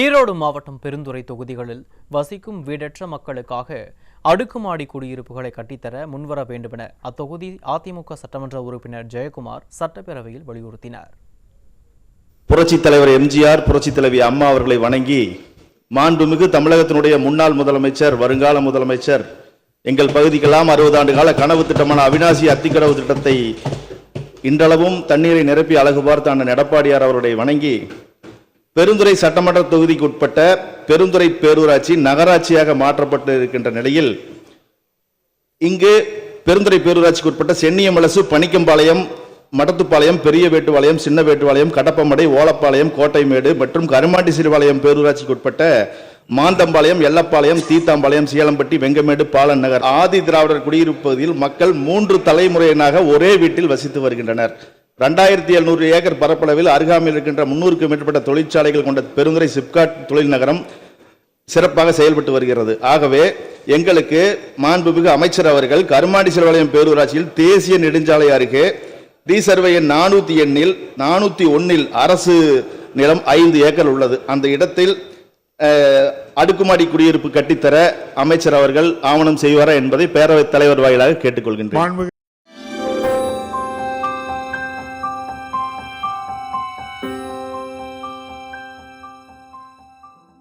ஈரோடு மாவட்டம் பெருந்துறை தொகுதிகளில் வசிக்கும் வீடற்ற மக்களுக்காக அடுக்குமாடி குடியிருப்புகளை கட்டித்தர முன்வர வேண்டுமென அத்தொகுதி அதிமுக சட்டமன்ற உறுப்பினர் ஜெயக்குமார் சட்டப்பேரவையில் வலியுறுத்தினார். புரட்சித் தலைவர் எம்ஜிஆர் புரட்சித் தலைவி அம்மா அவர்களை வணங்கி மாண்புமிகு தமிழகத்தினுடைய முன்னாள் முதலமைச்சர் வருங்கால முதலமைச்சர் எங்கள் பகுதிக்கெல்லாம் அறுபது ஆண்டு கால கனவு திட்டமான அவினாசி அத்திக்கடவு திட்டத்தை இன்றளவும் தண்ணீரை நிரப்பி அழகு பார்த்த அண்ணன் எடப்பாடியார் அவர்களை வணங்கி பெருந்துறை சட்டமன்ற தொகுதிக்கு உட்பட்ட பெருந்துறை பேரூராட்சி நகராட்சியாக மாற்றப்பட்டு இருக்கின்ற நிலையில் இங்கு பெருந்துறை பேரூராட்சிக்கு உட்பட்ட சென்னியமலசு பணிக்கம்பாளையம் மடத்துப்பாளையம் பெரிய வேட்டுவாளையம் சின்ன வேட்டுவாளையம் கடப்பமடை ஓலப்பாளையம் கோட்டைமேடு மற்றும் கருமாண்டி சிறுவாளையம் பேரூராட்சிக்கு உட்பட்ட மாந்தம்பாளையம் எல்லப்பாளையம் தீத்தாம்பாளையம் சீலம்பட்டி வெங்கமேடு பாலன் நகர் ஆதி திராவிடர் குடியிருப்பு பகுதியில் மக்கள் மூன்று தலைமுறையினாக ஒரே வீட்டில் வசித்து வருகின்றனர். ரெண்டாயிரத்தி எழுநூறு ஏக்கர் பரப்பளவில் அருகாமையில் இருக்கின்ற முன்னூறுக்கும் மேற்பட்ட தொழிற்சாலைகள் கொண்ட பெருந்துறை சிப்காட் தொழில் நகரம் சிறப்பாக செயல்பட்டு வருகிறது. ஆகவே எங்களுக்கு மாண்புமிகு அமைச்சர் அவர்கள் கருமாடி செல்வாலயம் பேரூராட்சியில் தேசிய நெடுஞ்சாலை அருகே டி சர்வே எண் நானூத்தி எண்ணில் நானூத்தி ஒன்னில் அரசு நிலம் ஐந்து ஏக்கர் உள்ளது. அந்த இடத்தில் அடுக்குமாடி குடியிருப்பு கட்டித்தர அமைச்சர் அவர்கள் ஆவணம் செய்வாரா என்பதை பேரவைத் தலைவர் வாயிலாக கேட்டுக்கொள்கின்றேன்.